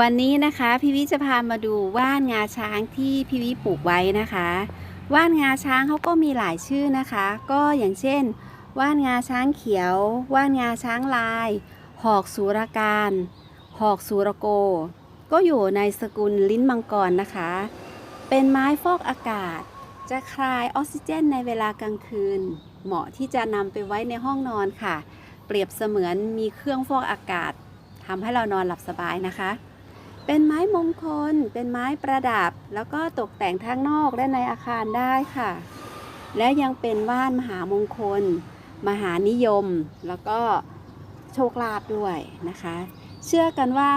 วันนี้นะคะพี่วิจะพามาดูว่านงาช้างที่พี่วิปลูกไว้นะคะ ว่านงาช้างเขาก็มีหลายชื่อนะคะ ก็อย่างเช่น ว่านงาช้างเขียว ว่านงาช้างลาย หอกสุรการ หอกสุรโก ก็อยู่ในสกุลลิ้นมังกรนะคะ เป็นไม้ฟอกอากาศ จะคลายออกซิเจนในเวลากลางคืน เหมาะที่จะนำไปไว้ในห้องนอนค่ะ เปรียบเสมือนมีเครื่องฟอกอากาศทำให้เรานอนหลับสบายนะคะ เป็นไม้มงคล เป็นไม้ประดับ แล้วก็ตกแต่งทั้งนอกและในอาคารได้ค่ะ และยังเป็นว่านมหามงคล มหานิยม แล้วก็โชคลาภด้วยนะคะ เชื่อกันว่า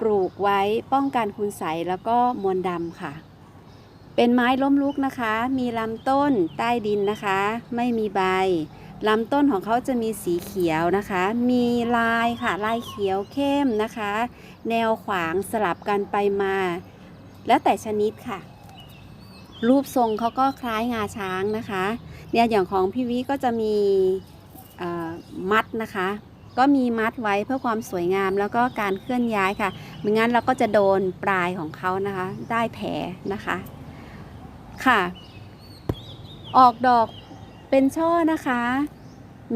ปลูกไว้ป้องกันคุณใสแล้วก็มวลดำค่ะ เป็นไม้ล้มลุกนะคะ มีลำต้นใต้ดินนะคะ ไม่มีใบ ลำต้นของเขาจะมีสีเขียวนะคะ มีลายค่ะ ลายเขียวเข้มนะคะ แนวขวางสลับกันไปมา แล้วแต่ชนิดค่ะ รูปทรงเขาก็คล้ายงาช้างนะคะ เนี่ยอย่างของพี่วิก็จะมีมัดนะคะ ก็มีมัดไว้เพื่อความสวยงามแล้วก็การเคลื่อนย้ายค่ะไม่งั้นเราก็จะโดนปลายของเขานะคะ ได้แผลนะคะ ค่ะ ออกดอกเป็นช่อนะคะ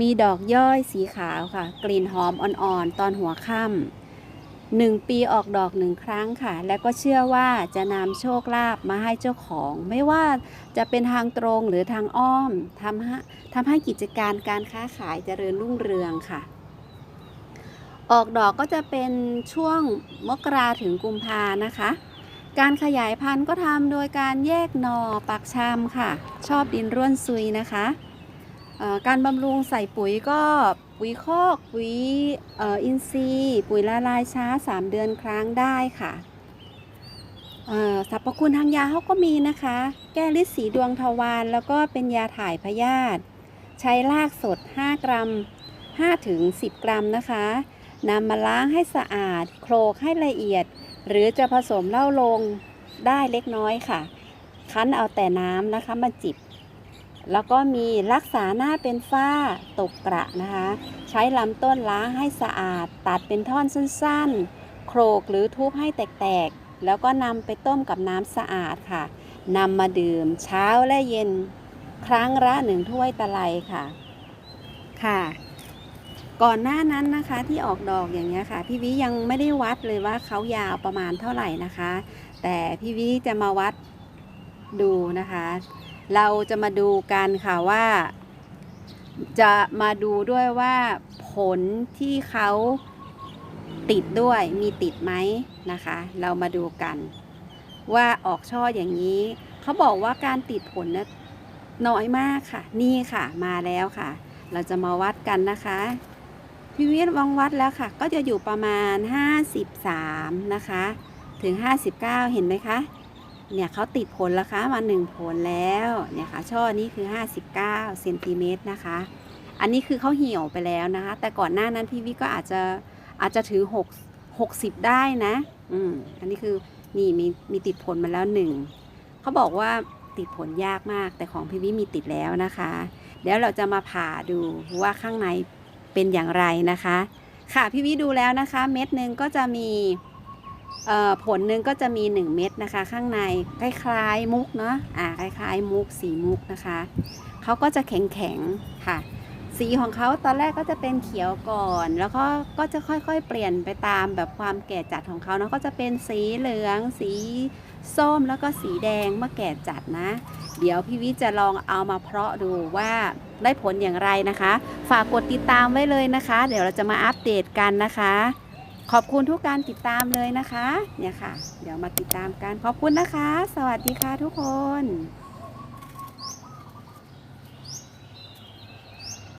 มีดอกย่อยสีขาวค่ะ กลิ่นหอมอ่อนๆ ตอนหัวค่ำหนึ่งปีออกดอกหนึ่งครั้งค่ะ และก็เชื่อว่าจะนำโชคลาภมาให้เจ้าของ ไม่ว่าจะเป็นทางตรงหรือทางอ้อมทำให้ทำให้กิจการการค้าขายเจริญรุ่งเรืองค่ะ ออกดอกก็จะเป็นช่วงมกราถึงกุมภานะคะ การขยายพันธุ์ก็ทำโดยการแยกหนอปักชำค่ะ ชอบดินร่วนซุยนะคะ การบำรุงใส่ปุ๋ยก็ปุ๋ยคอกปุ๋ยอินทรีย์ ปุ๋ยละลายช้า 3 เดือนครั้งได้ค่ะสรรพคุณทางยาเขาก็มีนะคะ แก้ฤทธิ์สีดวงทวารแล้วก็เป็นยาถ่ายพยาธิใช้รากสด 5 กรัม 5 ถึง 10 กรัมนะคะนำมาล้างให้สะอาด โคลกให้ละเอียด หรือจะผสมเหล้าลงได้เล็กน้อยค่ะ คั้นเอาแต่น้ำนะคะมาจิบ แล้วก็มีรักษาหน้าเป็นฝ้าตกกระนะคะ ใช้ลำต้นล้างให้สะอาด ตัดเป็นท่อนสั้นๆ โครกหรือทุบให้แตกๆ แล้วก็นำไปต้มกับน้ำสะอาดค่ะนำมาดื่มเช้าและเย็นครั้งละหนึ่งถ้วยตะไลค่ะค่ะ ก่อนหน้านั้นนะคะที่ออกดอกอย่างเงี้ยค่ะ พี่วิยังไม่ได้วัดเลยว่าเขายาวประมาณเท่าไหร่นะคะ แต่พี่วิจะมาวัดดูนะคะ เราจะมาดูกันค่ะว่า จะมาดูด้วยว่าผลที่เขาติดด้วยมีติดไหมนะคะ เรามาดูกัน ว่าออกช่ออย่างนี้ เขาบอกว่าการติดผลนะน้อยมากค่ะ นี่ค่ะมาแล้วค่ะ เราจะมาวัดกันนะคะพี่วิทย์วังวัดแล้วค่ะ ก็จะอยู่ประมาณ 53 นะคะ ถึง 59 เห็นไหมคะ เนี่ยเขาติดผลแล้วคะมา1ผลแล้วเนี่ยค่ะช่อนี้คือ 59เซนติเมตรนะคะ อันนี้คือเขาเหี่ยวไปแล้วนะคะ แต่ก่อนหน้านั้นพี่วิก็อาจจะอาจจะถือ6 60 ได้นะอืมอันนี้คือนี่มีมีติดผลมาแล้วหนึ่งเขาบอกว่าติดผลยากมาก แต่ของพี่วิมีติดแล้วนะคะ เดี๋ยวเราจะมาผ่าดูว่าข้างในเป็นอย่างไรนะคะ ค่ะพี่วิดูแล้วนะคะ เม็ดหนึ่งก็จะมี ผลหนึ่งก็จะมี 1 เม็ดนะคะ ข้างในคล้ายๆมุกเนาะอ่าคล้ายๆมุกสีมุกนะคะเขาก็จะแข็งๆค่ะ สีของเขาตอนแรกก็จะเป็นเขียวก่อน แล้วก็ก็จะค่อยๆ เปลี่ยนไปตามแบบความแก่จัดของเขาเนาะก็จะเป็นสีเหลือง สีส้มแล้วก็สีแดงเมื่อแก่จัดนะ เดี๋ยวพี่วิจะลองเอามาเพาะดูว่าได้ผลอย่างไรนะคะ ฝากกดติดตามไว้เลยนะคะ เดี๋ยวเราจะมาอัปเดตกันนะคะ ขอบคุณทุกการติดตามเลยนะคะ เนี่ยค่ะ เดี๋ยวมาติดตามกัน ขอบคุณนะคะ สวัสดีค่ะทุกคน